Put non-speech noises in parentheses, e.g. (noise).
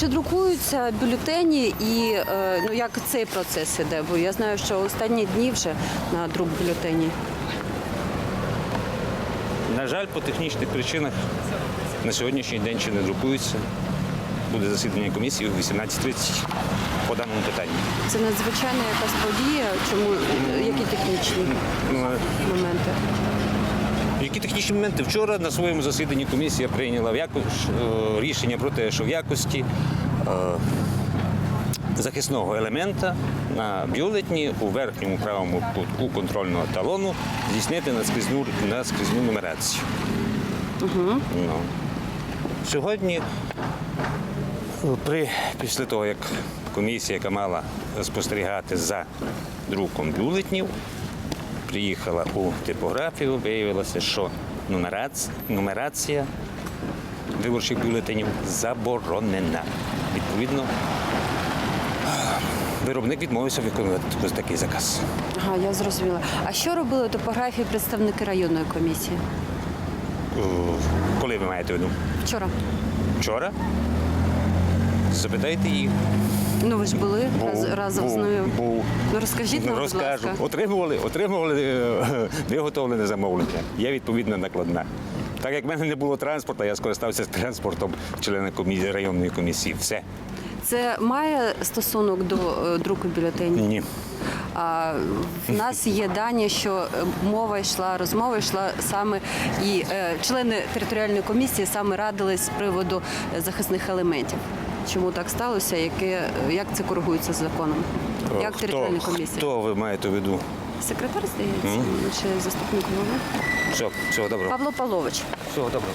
Чи друкуються бюлетені і е, ну як цей процес іде? Бо я знаю, що останні дні вже на друк бюлетені. На жаль, по технічних причинах на сьогоднішній день ще не друкуються. Буде засідання комісії о 18.30 по даному питанню. Це надзвичайна якась подія. Чому які технічні Ну, моменти? Які технічні моменти? Вчора на своєму засіданні комісія прийняла в яко- е, рішення про те, що в якості е, захисного елемента на бюлетні у верхньому правому кутку контрольного талону здійснити наскрізну, наскрізну нумерацію. Ну. Сьогодні, е, при, після того, як комісія, яка мала спостерігати за друком бюлетнів, приїхала у типографію, виявилося, що нумерація виборчих бюлетенів заборонена. Відповідно, виробник відмовився виконувати ось такий заказ. Ага, я зрозуміла. А що робили топографії представники районної комісії? Е, Коли ви маєте виду? Вчора. Вчора? Запитайте їх. Ну ви ж були Був, раз, разом з був, нею. був. Ну розкажіть нам, будь Розкажу. ласка. Отримували, отримували е, (laughs) виготовлене замовлення. Я відповідна накладна. Так як в мене не було транспорту, я скористався транспортом члена комісії, районної комісії. Все. Це має стосунок до е, друку бюлетенів? Ні. А в нас є дані, що е, мова йшла, розмова йшла саме і е, члени територіальної комісії саме радились з приводу е, захисних елементів. Чому так сталося? Яке як це коригується з законом? Як Хто- територіальна комісія? Хто ви маєте в виду? Секретар здається, чи заступник голови? Все, всього доброго. Павло Павлович. Всього доброго.